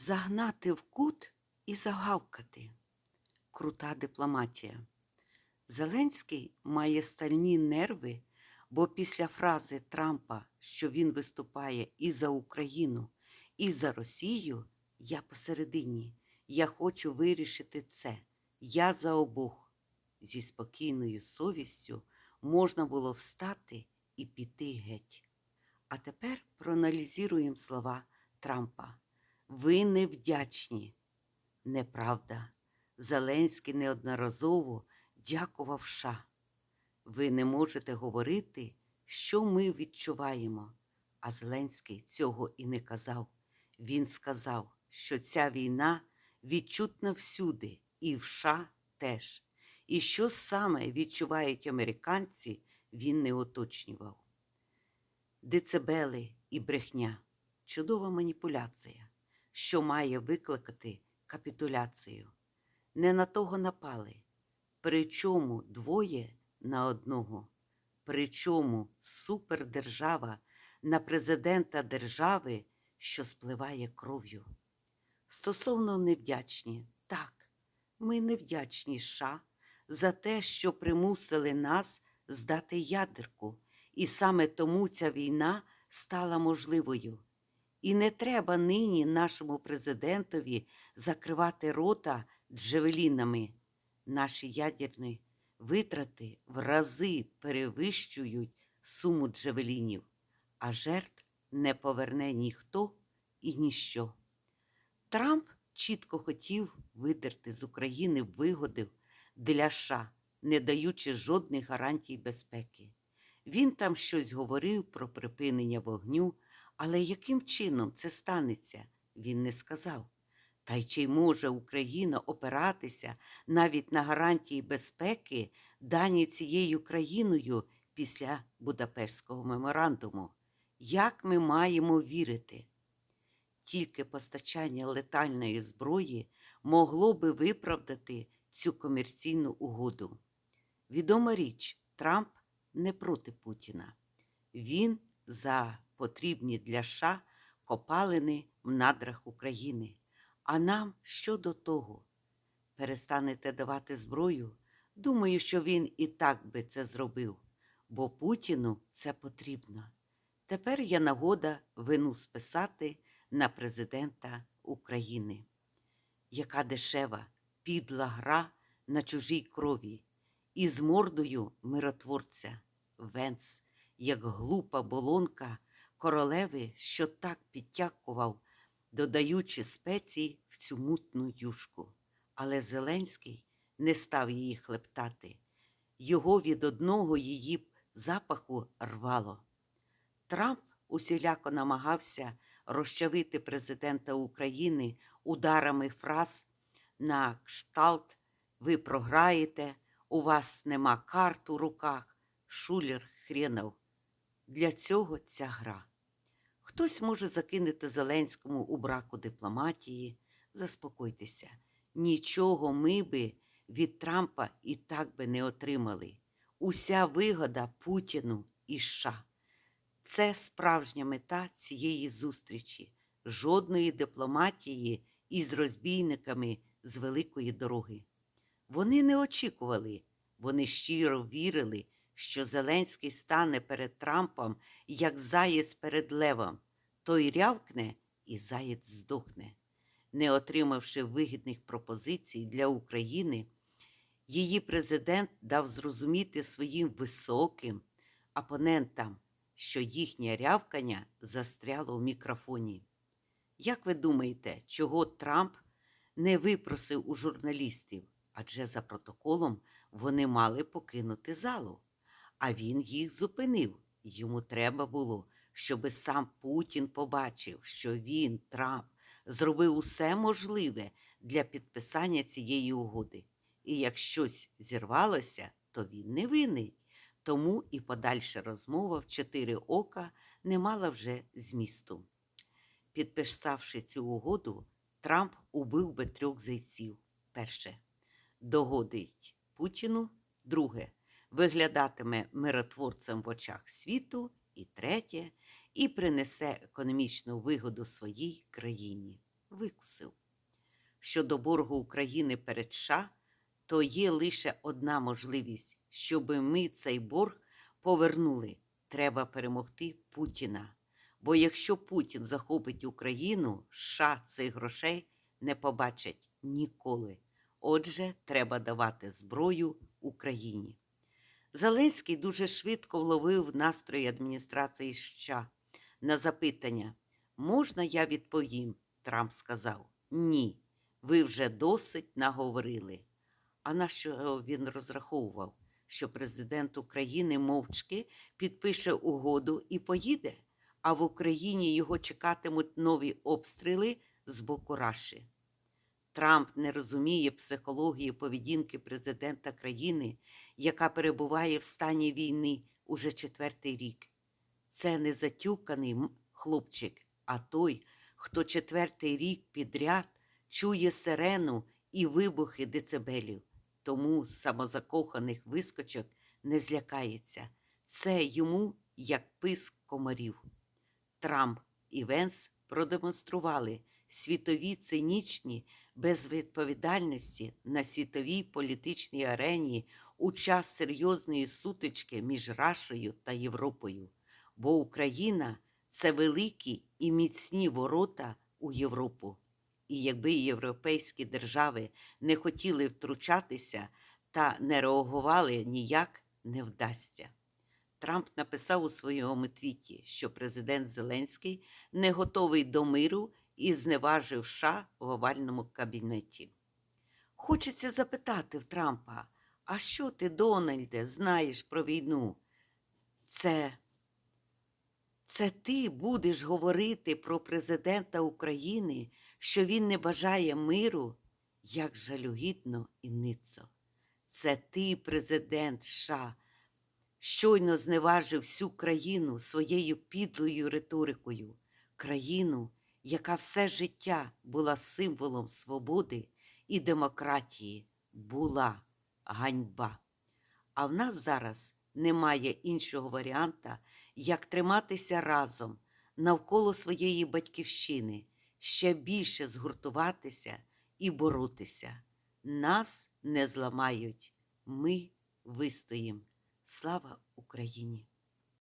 загнати в кут і загавкати. Крута дипломатія. Зеленський має стальні нерви, бо після фрази Трампа, що він виступає і за Україну, і за Росію, я посередині. Я хочу вирішити це. Я за обох. Зі спокійною совістю можна було встати і піти геть. А тепер проаналізуємо слова Трампа. Ви невдячні. Неправда. Зеленський неодноразово дякував США. Ви не можете говорити, що ми відчуваємо. А Зеленський цього і не казав. Він сказав, що ця війна відчутна всюди, і в США теж. І що саме відчувають американці, він не уточнював. Децибели і брехня чудова маніпуляція, що має викликати капітуляцію. Не на того напали, причому двоє на одного, причому супердержава на президента держави, що спливає кров'ю. Стосовно невдячні, так, ми невдячні США за те, що примусили нас здати ядерку, і саме тому ця війна стала можливою. І не треба нині нашому президентові закривати рота джевелінами. Наші ядерні витрати в рази перевищують суму джевелінів, а жертв не поверне ніхто і ніщо. Трамп чітко хотів видерти з України вигоди для США, не даючи жодних гарантій безпеки. Він там щось говорив про припинення вогню, але яким чином це станеться, він не сказав. Та й чи може Україна опиратися навіть на гарантії безпеки, дані цією країною після Будапештського меморандуму? Як ми маємо вірити? Тільки постачання летальної зброї могло би виправдати цю комерційну угоду. Відома річ, Трамп не проти Путіна. Він за потрібні для США копалини в надрах України. А нам що до того? Перестанете давати зброю? Думаю, що він і так би це зробив, бо Путіну це потрібно. Тепер є нагода вину списати на президента України. Яка дешева, підла гра на чужій крові, і з мордою миротворця Венс, як глупа болонка королеви, що так підтякував, додаючи спеції в цю мутну юшку. Але Зеленський не став її хлептати. Його від одного її запаху рвало. Трамп усіляко намагався розчавити президента України ударами фраз на кшталт Ви програєте, у вас нема карт у руках, шулер хренов. Для цього ця гра. Хтось може закинути Зеленському у браку дипломатії. Заспокойтеся, нічого ми би від Трампа і так би не отримали. Уся вигода Путіну і США. Це справжня мета цієї зустрічі, жодної дипломатії із розбійниками з великої дороги. Вони не очікували, вони щиро вірили, що Зеленський стане перед Трампом, як заєць перед левом, той рявкне і заєць здохне. Не отримавши вигідних пропозицій для України, її президент дав зрозуміти своїм високим опонентам, що їхнє рявкання застряло в мікрофоні. Як ви думаєте, чого Трамп не випросив у журналістів? Адже за протоколом вони мали покинути залу, а він їх зупинив. Йому треба було, щоби сам Путін побачив, що він, Трамп, зробив усе можливе для підписання цієї угоди. І як щось зірвалося, то він не винний. Тому і подальша розмова в чотири ока не мала вже змісту. Підписавши цю угоду, Трамп убив би трьох зайців. Перше догодить Путіну, друге виглядатиме миротворцем в очах світу, і третє і принесе економічну вигоду своїй країні. викусив. Щодо боргу України перед США, то є лише одна можливість, щоб ми цей борг повернули. Треба перемогти Путіна. Бо якщо Путін захопить Україну, США цих грошей не побачать ніколи. Отже, треба давати зброю Україні. Зеленський дуже швидко вловив настрої адміністрації США на запитання: можна я відповім? Трамп сказав: Ні, ви вже досить наговорили. А на що він розраховував? Що президент України мовчки підпише угоду і поїде, а в Україні його чекатимуть нові обстріли з боку Раші. Трамп не розуміє психології поведінки президента країни, яка перебуває в стані війни уже четвертий рік. Це не затюканий хлопчик, а той, хто четвертий рік підряд чує сирену і вибухи децибелів. Тому самозакоханих вискочок не злякається. Це йому як писк комарів. Трамп і Венс продемонстрували світові цинічні безвідповідальності на світовій політичній арені у час серйозної сутички між Рашою та Європою, бо Україна це великі і міцні ворота у Європу. І якби європейські держави не хотіли втручатися та не реагували ніяк, не вдасться. Трамп написав у своєму твіті, що президент Зеленський не готовий до миру і зневажив США в овальному кабінеті. Хочеться запитати в Трампа, а що ти, Дональде, знаєш про війну? Це, це ти будеш говорити про президента України, що він не бажає миру, як жалюгідно і ницо. Це ти, президент США, щойно зневажив всю країну своєю підлою риторикою, країну, яка все життя була символом свободи і демократії, була ганьба. А в нас зараз немає іншого варіанта, як триматися разом навколо своєї батьківщини, ще більше згуртуватися і боротися. Нас не зламають, ми вистоїм. Слава Україні!